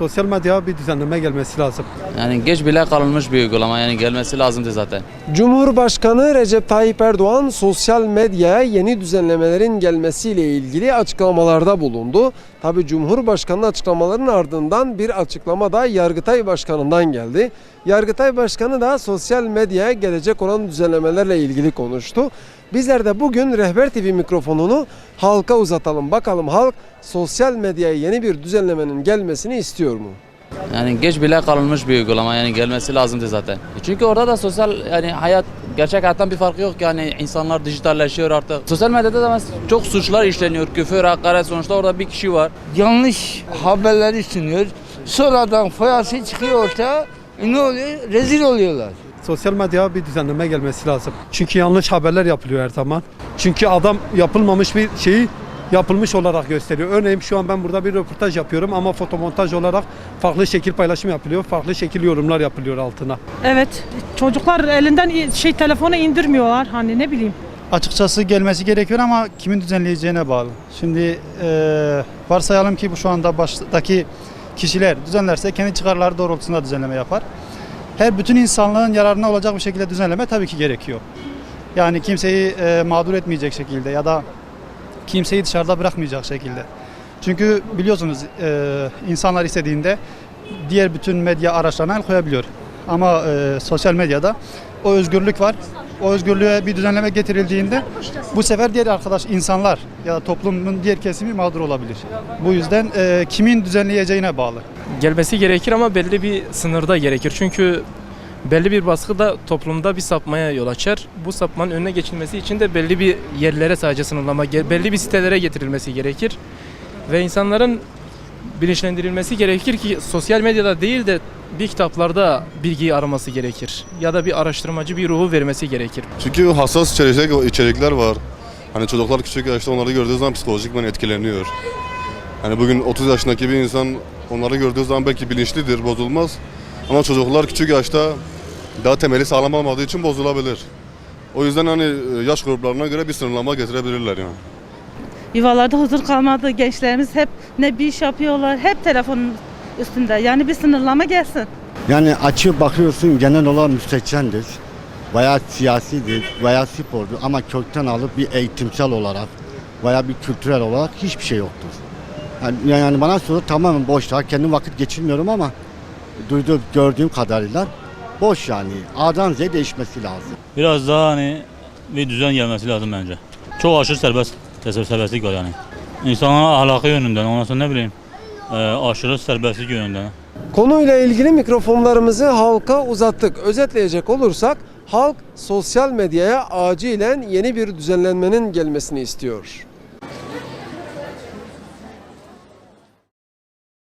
Sosyal medyaya bir düzenleme gelmesi lazım. Yani geç bile kalınmış bir uygulama yani gelmesi lazımdı zaten. Cumhurbaşkanı Recep Tayyip Erdoğan sosyal medyaya yeni düzenlemelerin gelmesiyle ilgili açıklamalarda bulundu. Tabi Cumhurbaşkanı açıklamaların ardından bir açıklama da Yargıtay Başkanı'ndan geldi. Yargıtay Başkanı da sosyal medyaya gelecek olan düzenlemelerle ilgili konuştu. Bizler de bugün Rehber TV mikrofonunu halka uzatalım. Bakalım halk sosyal medyaya yeni bir düzenlemenin gelmesini istiyor mu? Yani geç bile kalınmış bir uygulama yani gelmesi lazımdı zaten. Çünkü orada da sosyal yani hayat gerçek hayattan bir farkı yok yani insanlar dijitalleşiyor artık. Sosyal medyada da mesela çok suçlar işleniyor. Küfür, hakaret sonuçta orada bir kişi var. yanlış haberleri sunuyor. Sonradan foyası çıkıyor ortaya. E ne oluyor? Rezil oluyorlar. Sosyal medyaya bir düzenleme gelmesi lazım. Çünkü yanlış haberler yapılıyor her zaman. Çünkü adam yapılmamış bir şeyi yapılmış olarak gösteriyor. Örneğin şu an ben burada bir röportaj yapıyorum ama fotomontaj olarak farklı şekil paylaşım yapılıyor. Farklı şekil yorumlar yapılıyor altına. Evet. Çocuklar elinden şey telefonu indirmiyorlar. Hani ne bileyim. açıkçası gelmesi gerekiyor ama kimin düzenleyeceğine bağlı. Şimdi e, varsayalım ki bu şu anda baştaki kişiler düzenlerse kendi çıkarları doğrultusunda düzenleme yapar. Her bütün insanlığın yararına olacak bir şekilde düzenleme tabii ki gerekiyor. Yani kimseyi e, mağdur etmeyecek şekilde ya da kimseyi dışarıda bırakmayacak şekilde. Çünkü biliyorsunuz e, insanlar istediğinde diğer bütün medya araçlarına el koyabiliyor. Ama e, sosyal medyada o özgürlük var. O özgürlüğe bir düzenleme getirildiğinde bu sefer diğer arkadaş insanlar ya da toplumun diğer kesimi mağdur olabilir. Bu yüzden e, kimin düzenleyeceğine bağlı. gelmesi gerekir ama belli bir sınırda gerekir. Çünkü belli bir baskı da toplumda bir sapmaya yol açar. Bu sapmanın önüne geçilmesi için de belli bir yerlere sadece sınırlama, belli bir sitelere getirilmesi gerekir. Ve insanların bilinçlendirilmesi gerekir ki sosyal medyada değil de bir kitaplarda bilgiyi araması gerekir. Ya da bir araştırmacı bir ruhu vermesi gerekir. Çünkü hassas içerik, içerikler var. Hani çocuklar küçük yaşta onları gördüğü zaman psikolojikmen etkileniyor. Hani bugün 30 yaşındaki bir insan onları gördüğü zaman belki bilinçlidir, bozulmaz. Ama çocuklar küçük yaşta daha temeli sağlam olmadığı için bozulabilir. O yüzden hani e, yaş gruplarına göre bir sınırlama getirebilirler yani. Yuvalarda huzur kalmadı. Gençlerimiz hep ne bir iş yapıyorlar. Hep telefonun üstünde. Yani bir sınırlama gelsin. Yani açı bakıyorsun genel olarak müstehcendir. Veya siyasidir, veya spordur ama kökten alıp bir eğitimsel olarak veya bir kültürel olarak hiçbir şey yoktur. Yani, yani bana soru tamamen boş. Kendim vakit geçirmiyorum ama duyduğum, gördüğüm kadarıyla boş yani. A'dan Z'ye değişmesi lazım. Biraz daha hani bir düzen gelmesi lazım bence. Çok aşırı serbest, serbestlik var yani. İnsanların ahlakı yönünden, ondan sonra ne bileyim e, aşırı serbestlik yönünden. Konuyla ilgili mikrofonlarımızı halka uzattık. Özetleyecek olursak halk sosyal medyaya acilen yeni bir düzenlenmenin gelmesini istiyor.